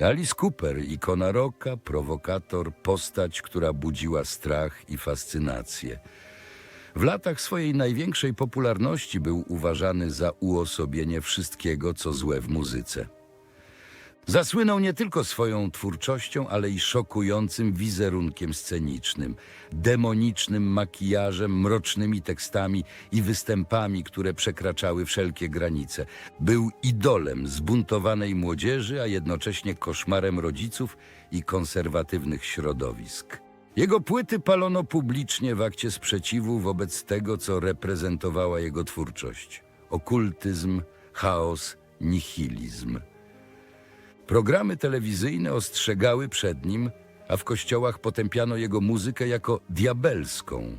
Alice Cooper, ikona rocka, prowokator, postać, która budziła strach i fascynację. W latach swojej największej popularności był uważany za uosobienie wszystkiego, co złe w muzyce. Zasłynął nie tylko swoją twórczością, ale i szokującym wizerunkiem scenicznym, demonicznym makijażem, mrocznymi tekstami i występami, które przekraczały wszelkie granice. Był idolem zbuntowanej młodzieży, a jednocześnie koszmarem rodziców i konserwatywnych środowisk. Jego płyty palono publicznie w akcie sprzeciwu wobec tego, co reprezentowała jego twórczość: okultyzm, chaos, nihilizm. Programy telewizyjne ostrzegały przed nim, a w kościołach potępiano jego muzykę jako diabelską.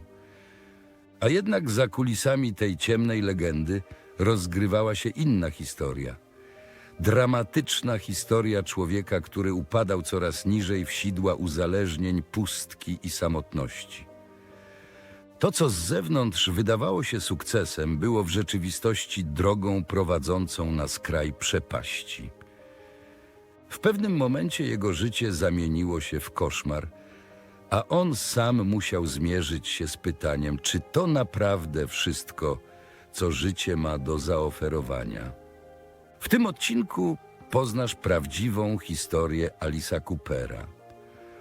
A jednak za kulisami tej ciemnej legendy rozgrywała się inna historia. Dramatyczna historia człowieka, który upadał coraz niżej w sidła uzależnień, pustki i samotności. To, co z zewnątrz wydawało się sukcesem, było w rzeczywistości drogą prowadzącą na skraj przepaści. W pewnym momencie jego życie zamieniło się w koszmar, a on sam musiał zmierzyć się z pytaniem, czy to naprawdę wszystko, co życie ma do zaoferowania. W tym odcinku poznasz prawdziwą historię Alisa Coopera.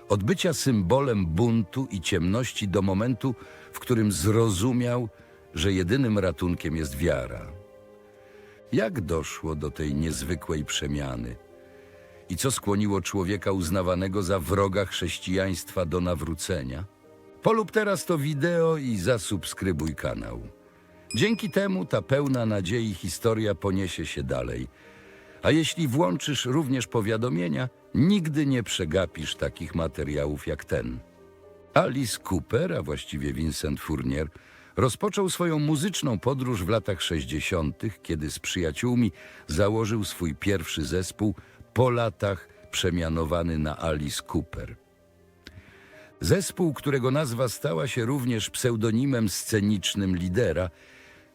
Od bycia symbolem buntu i ciemności do momentu, w którym zrozumiał, że jedynym ratunkiem jest wiara. Jak doszło do tej niezwykłej przemiany? I co skłoniło człowieka uznawanego za wroga chrześcijaństwa do nawrócenia? Polub teraz to wideo i zasubskrybuj kanał. Dzięki temu ta pełna nadziei historia poniesie się dalej. A jeśli włączysz również powiadomienia, nigdy nie przegapisz takich materiałów jak ten. Alice Cooper, a właściwie Vincent Fournier, rozpoczął swoją muzyczną podróż w latach 60., kiedy z przyjaciółmi założył swój pierwszy zespół, po latach przemianowany na Alice Cooper. Zespół, którego nazwa stała się również pseudonimem scenicznym lidera,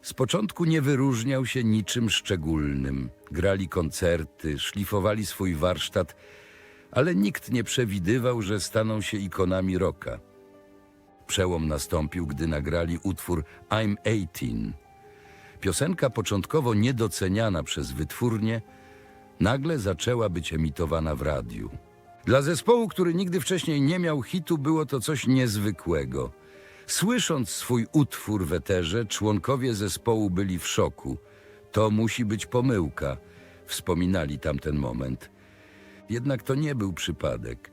z początku nie wyróżniał się niczym szczególnym. Grali koncerty, szlifowali swój warsztat, ale nikt nie przewidywał, że staną się ikonami rocka. Przełom nastąpił, gdy nagrali utwór I'm 18. Piosenka początkowo niedoceniana przez wytwórnię, nagle zaczęła być emitowana w radiu. Dla zespołu, który nigdy wcześniej nie miał hitu, było to coś niezwykłego. Słysząc swój utwór w eterze, członkowie zespołu byli w szoku. To musi być pomyłka, wspominali tamten moment. Jednak to nie był przypadek.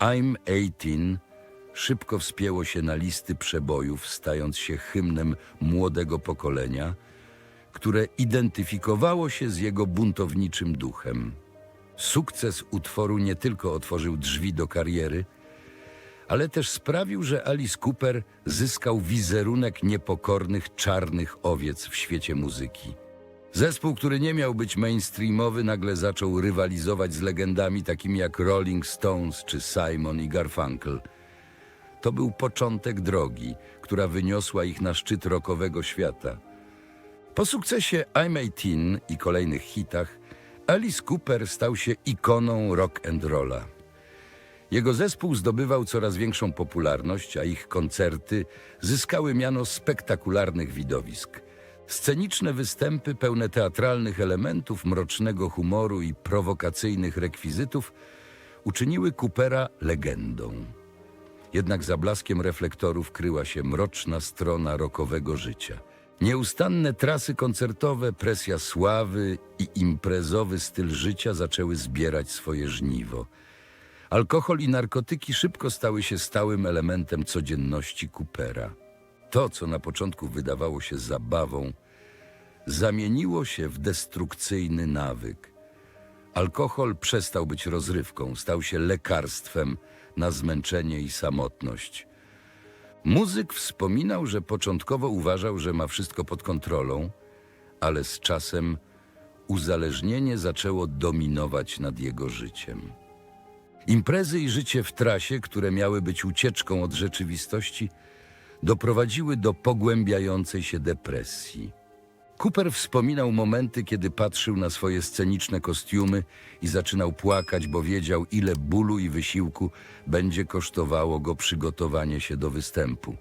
I'm 18 szybko wspięło się na listy przebojów, stając się hymnem młodego pokolenia, które identyfikowało się z jego buntowniczym duchem. Sukces utworu nie tylko otworzył drzwi do kariery, ale też sprawił, że Alice Cooper zyskał wizerunek niepokornych czarnych owiec w świecie muzyki. Zespół, który nie miał być mainstreamowy, nagle zaczął rywalizować z legendami takimi jak Rolling Stones czy Simon i Garfunkel. To był początek drogi, która wyniosła ich na szczyt rockowego świata. Po sukcesie I'm 18 i kolejnych hitach, Alice Cooper stał się ikoną rock and rolla. Jego zespół zdobywał coraz większą popularność, a ich koncerty zyskały miano spektakularnych widowisk. Sceniczne występy pełne teatralnych elementów, mrocznego humoru i prowokacyjnych rekwizytów uczyniły Coopera legendą. Jednak za blaskiem reflektorów kryła się mroczna strona rokowego życia. Nieustanne trasy koncertowe, presja sławy i imprezowy styl życia zaczęły zbierać swoje żniwo. Alkohol i narkotyki szybko stały się stałym elementem codzienności Coopera. To, co na początku wydawało się zabawą, zamieniło się w destrukcyjny nawyk. Alkohol przestał być rozrywką, stał się lekarstwem na zmęczenie i samotność. Muzyk wspominał, że początkowo uważał, że ma wszystko pod kontrolą, ale z czasem uzależnienie zaczęło dominować nad jego życiem. Imprezy i życie w trasie, które miały być ucieczką od rzeczywistości, doprowadziły do pogłębiającej się depresji. Cooper wspominał momenty, kiedy patrzył na swoje sceniczne kostiumy i zaczynał płakać, bo wiedział, ile bólu i wysiłku będzie kosztowało go przygotowanie się do występu.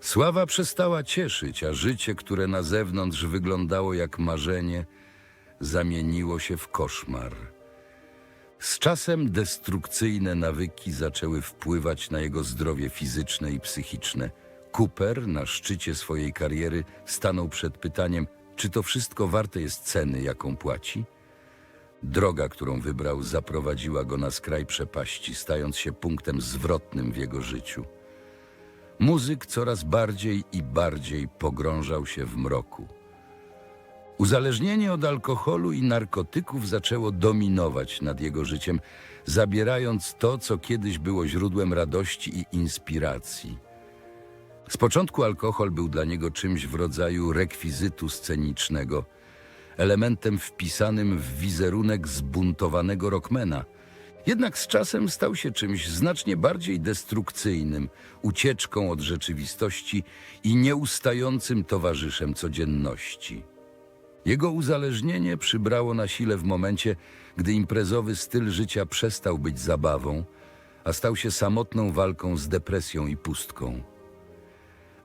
Sława przestała cieszyć, a życie, które na zewnątrz wyglądało jak marzenie, zamieniło się w koszmar. Z czasem destrukcyjne nawyki zaczęły wpływać na jego zdrowie fizyczne i psychiczne. Cooper na szczycie swojej kariery stanął przed pytaniem, czy to wszystko warte jest ceny, jaką płaci? Droga, którą wybrał, zaprowadziła go na skraj przepaści, stając się punktem zwrotnym w jego życiu. Muzyk coraz bardziej i bardziej pogrążał się w mroku. Uzależnienie od alkoholu i narkotyków zaczęło dominować nad jego życiem, zabierając to, co kiedyś było źródłem radości i inspiracji. Z początku alkohol był dla niego czymś w rodzaju rekwizytu scenicznego, elementem wpisanym w wizerunek zbuntowanego rockmana. Jednak z czasem stał się czymś znacznie bardziej destrukcyjnym, ucieczką od rzeczywistości i nieustającym towarzyszem codzienności. Jego uzależnienie przybrało na sile w momencie, gdy imprezowy styl życia przestał być zabawą, a stał się samotną walką z depresją i pustką.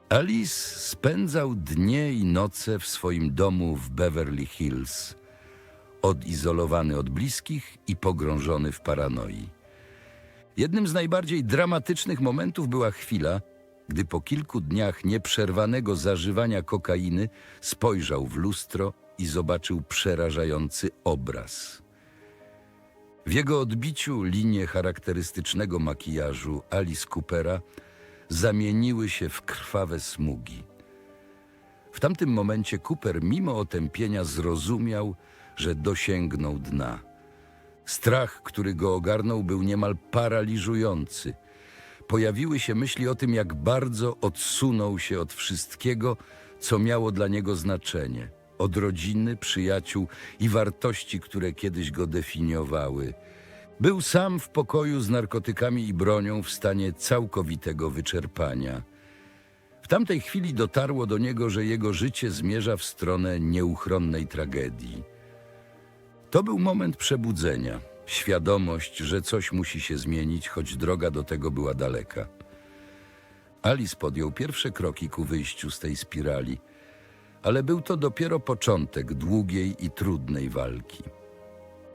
Alice spędzał dnie i noce w swoim domu w Beverly Hills, odizolowany od bliskich i pogrążony w paranoi. Jednym z najbardziej dramatycznych momentów była chwila, gdy po kilku dniach nieprzerwanego zażywania kokainy spojrzał w lustro i zobaczył przerażający obraz. W jego odbiciu linie charakterystycznego makijażu Alice Coopera zamieniły się w krwawe smugi. W tamtym momencie Cooper, mimo otępienia, zrozumiał, że dosięgnął dna. Strach, który go ogarnął, był niemal paraliżujący. Pojawiły się myśli o tym, jak bardzo odsunął się od wszystkiego, co miało dla niego znaczenie od rodziny, przyjaciół i wartości, które kiedyś go definiowały. Był sam w pokoju z narkotykami i bronią w stanie całkowitego wyczerpania. W tamtej chwili dotarło do niego, że jego życie zmierza w stronę nieuchronnej tragedii. To był moment przebudzenia, świadomość, że coś musi się zmienić, choć droga do tego była daleka. Alice podjął pierwsze kroki ku wyjściu z tej spirali, ale był to dopiero początek długiej i trudnej walki.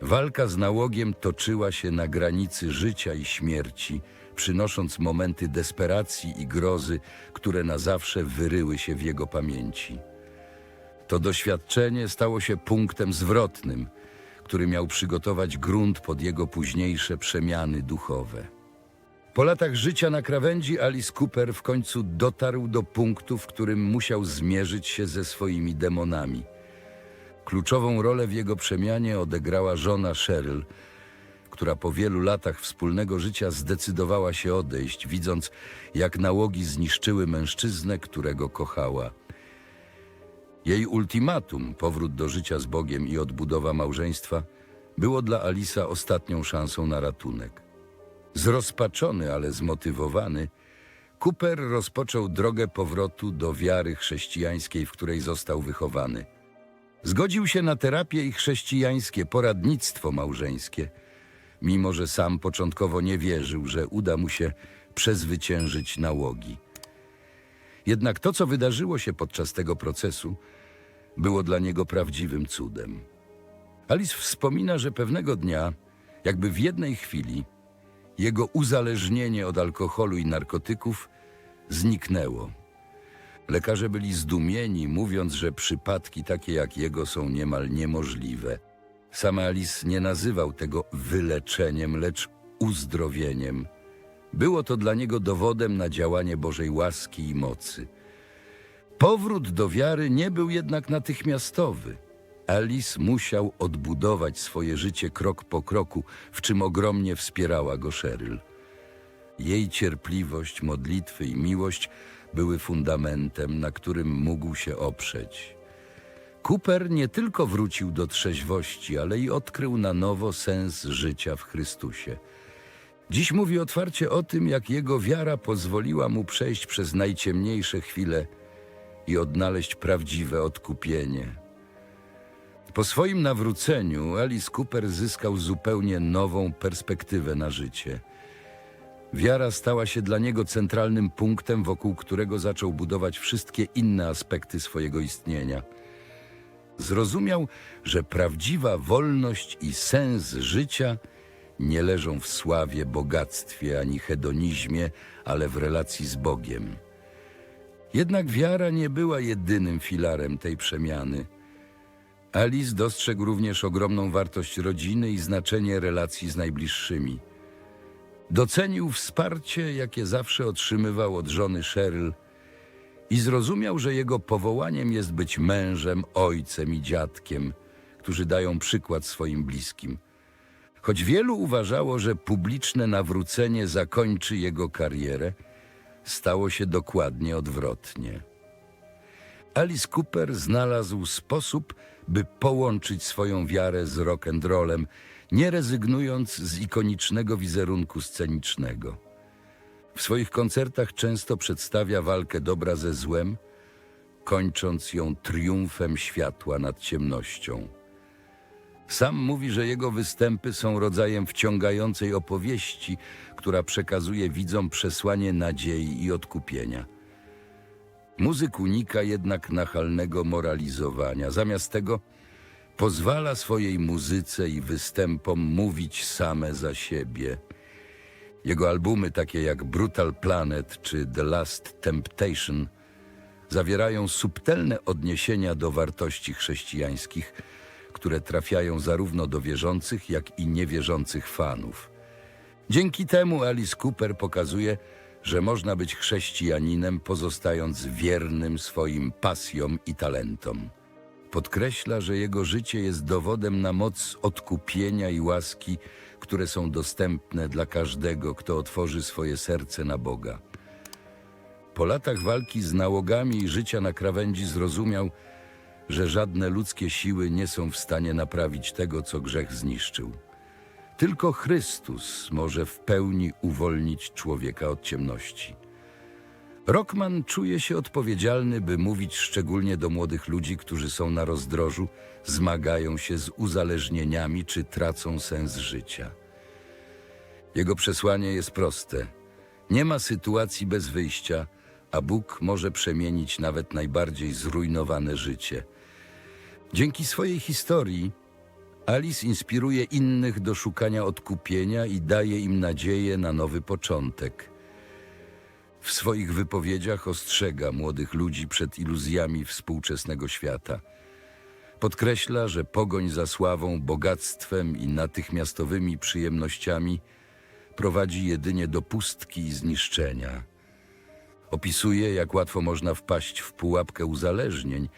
Walka z nałogiem toczyła się na granicy życia i śmierci, przynosząc momenty desperacji i grozy, które na zawsze wyryły się w jego pamięci. To doświadczenie stało się punktem zwrotnym, który miał przygotować grunt pod jego późniejsze przemiany duchowe. Po latach życia na krawędzi Alice Cooper w końcu dotarł do punktu, w którym musiał zmierzyć się ze swoimi demonami. Kluczową rolę w jego przemianie odegrała żona Cheryl, która po wielu latach wspólnego życia zdecydowała się odejść, widząc, jak nałogi zniszczyły mężczyznę, którego kochała. Jej ultimatum, powrót do życia z Bogiem i odbudowa małżeństwa, było dla Alisa ostatnią szansą na ratunek. Zrozpaczony, ale zmotywowany, Cooper rozpoczął drogę powrotu do wiary chrześcijańskiej, w której został wychowany. Zgodził się na terapię i chrześcijańskie poradnictwo małżeńskie, mimo że sam początkowo nie wierzył, że uda mu się przezwyciężyć nałogi. Jednak to, co wydarzyło się podczas tego procesu, było dla niego prawdziwym cudem. Alice wspomina, że pewnego dnia, jakby w jednej chwili, jego uzależnienie od alkoholu i narkotyków zniknęło. Lekarze byli zdumieni, mówiąc, że przypadki takie jak jego są niemal niemożliwe. Sam Alice nie nazywał tego wyleczeniem, lecz uzdrowieniem. Było to dla niego dowodem na działanie Bożej łaski i mocy. Powrót do wiary nie był jednak natychmiastowy. Alice musiał odbudować swoje życie krok po kroku, w czym ogromnie wspierała go Cheryl. Jej cierpliwość, modlitwy i miłość były fundamentem, na którym mógł się oprzeć. Cooper nie tylko wrócił do trzeźwości, ale i odkrył na nowo sens życia w Chrystusie. Dziś mówi otwarcie o tym, jak jego wiara pozwoliła mu przejść przez najciemniejsze chwile i odnaleźć prawdziwe odkupienie. Po swoim nawróceniu Alice Cooper zyskał zupełnie nową perspektywę na życie. Wiara stała się dla niego centralnym punktem, wokół którego zaczął budować wszystkie inne aspekty swojego istnienia. Zrozumiał, że prawdziwa wolność i sens życia nie leżą w sławie, bogactwie ani hedonizmie, ale w relacji z Bogiem. Jednak wiara nie była jedynym filarem tej przemiany. Alice dostrzegł również ogromną wartość rodziny i znaczenie relacji z najbliższymi. Docenił wsparcie, jakie zawsze otrzymywał od żony Cheryl i zrozumiał, że jego powołaniem jest być mężem, ojcem i dziadkiem, którzy dają przykład swoim bliskim. Choć wielu uważało, że publiczne nawrócenie zakończy jego karierę, stało się dokładnie odwrotnie. Alice Cooper znalazł sposób, by połączyć swoją wiarę z rock'n'rollem, nie rezygnując z ikonicznego wizerunku scenicznego. W swoich koncertach często przedstawia walkę dobra ze złem, kończąc ją triumfem światła nad ciemnością. Sam mówi, że jego występy są rodzajem wciągającej opowieści, która przekazuje widzom przesłanie nadziei i odkupienia. Muzyk unika jednak nachalnego moralizowania. Zamiast tego pozwala swojej muzyce i występom mówić same za siebie. Jego albumy, takie jak Brutal Planet czy The Last Temptation, zawierają subtelne odniesienia do wartości chrześcijańskich, które trafiają zarówno do wierzących, jak i niewierzących fanów. Dzięki temu Alice Cooper pokazuje, że można być chrześcijaninem, pozostając wiernym swoim pasjom i talentom. Podkreśla, że jego życie jest dowodem na moc odkupienia i łaski, które są dostępne dla każdego, kto otworzy swoje serce na Boga. Po latach walki z nałogami i życia na krawędzi zrozumiał, że żadne ludzkie siły nie są w stanie naprawić tego, co grzech zniszczył. Tylko Chrystus może w pełni uwolnić człowieka od ciemności. Rockman czuje się odpowiedzialny, by mówić szczególnie do młodych ludzi, którzy są na rozdrożu, zmagają się z uzależnieniami czy tracą sens życia. Jego przesłanie jest proste. Nie ma sytuacji bez wyjścia, a Bóg może przemienić nawet najbardziej zrujnowane życie. Dzięki swojej historii Alice inspiruje innych do szukania odkupienia i daje im nadzieję na nowy początek. W swoich wypowiedziach ostrzega młodych ludzi przed iluzjami współczesnego świata. Podkreśla, że pogoń za sławą, bogactwem i natychmiastowymi przyjemnościami prowadzi jedynie do pustki i zniszczenia. Opisuje, jak łatwo można wpaść w pułapkę uzależnień,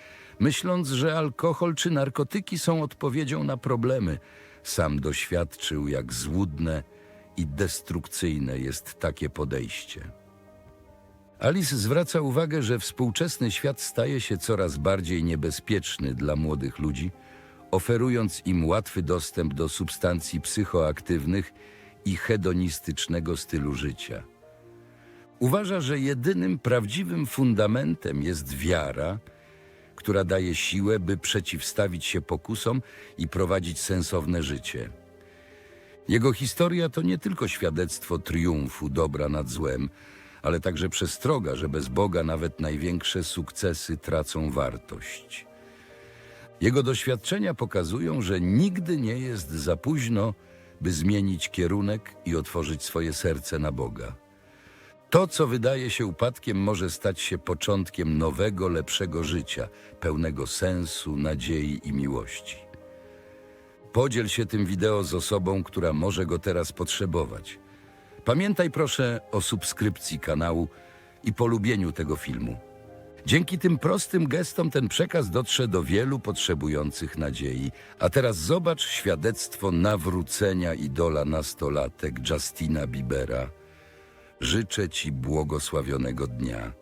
myśląc, że alkohol czy narkotyki są odpowiedzią na problemy. Sam doświadczył, jak złudne i destrukcyjne jest takie podejście. Alice zwraca uwagę, że współczesny świat staje się coraz bardziej niebezpieczny dla młodych ludzi, oferując im łatwy dostęp do substancji psychoaktywnych i hedonistycznego stylu życia. Uważa, że jedynym prawdziwym fundamentem jest wiara, która daje siłę, by przeciwstawić się pokusom i prowadzić sensowne życie. Jego historia to nie tylko świadectwo triumfu dobra nad złem, ale także przestroga, że bez Boga nawet największe sukcesy tracą wartość. Jego doświadczenia pokazują, że nigdy nie jest za późno, by zmienić kierunek i otworzyć swoje serce na Boga. To, co wydaje się upadkiem, może stać się początkiem nowego, lepszego życia, pełnego sensu, nadziei i miłości. Podziel się tym wideo z osobą, która może go teraz potrzebować. Pamiętaj proszę o subskrypcji kanału i polubieniu tego filmu. Dzięki tym prostym gestom ten przekaz dotrze do wielu potrzebujących nadziei. A teraz zobacz świadectwo nawrócenia idola nastolatek Justina Biebera. Życzę Ci błogosławionego dnia.